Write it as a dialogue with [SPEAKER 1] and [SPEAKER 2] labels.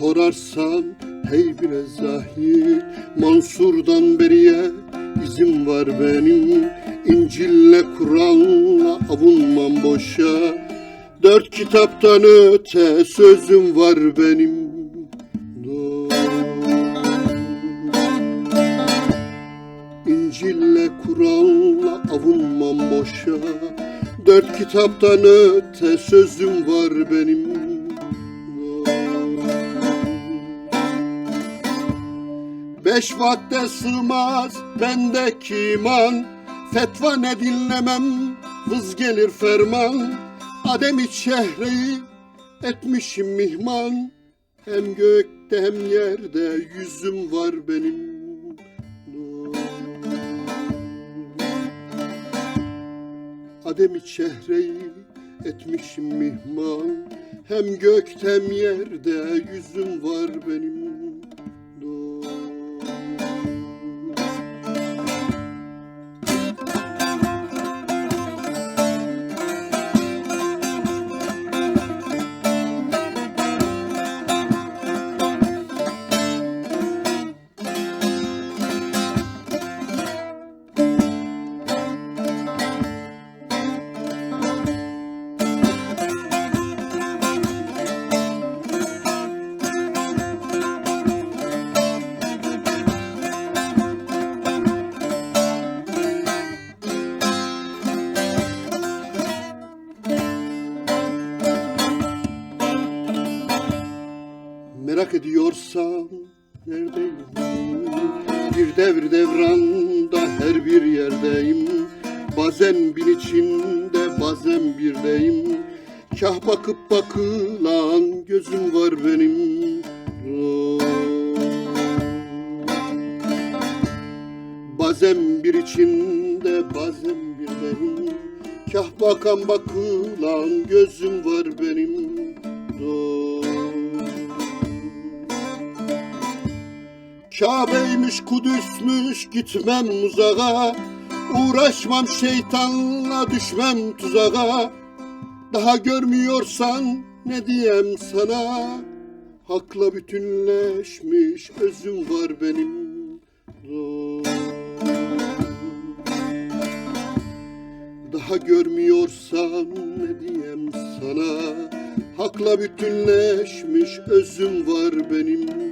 [SPEAKER 1] ararsan hey bire zahir Mansur'dan beriye izim var benim. İncil'le Kur'an'la avunmam boşa. Dört kitaptan öte sözüm var benim. İncil'le Kur'an'la avunmam boşa. Dört kitaptan öte sözüm var benim Beş vakte sığmaz bendeki iman. Fetva ne dinlemem vız gelir ferman. Adem-i şehri etmişim mihman. Hem gökte hem yerde yüzüm var benim. Adem-i çehreyi etmişim mihman. Hem gökte hem yerde yüzüm var benim Merak ediyorsan neredeyim? Bir devir devranda her bir yerdeyim. Bazen bin içinde bazen birdeyim Kah bakıp bakılan gözüm var benim. Bazen bir içinde bazen birdeyim Kah bakan bakılan gözüm var benim Kabe'ymiş Kudüs'müş gitmem uzağa. Uğraşmam şeytanla düşmem tuzağa. Daha görmüyorsan ne diyem sana? Hakla bütünleşmiş özüm var benim. Daha görmüyorsan ne diyem sana? Hakla bütünleşmiş özüm var benim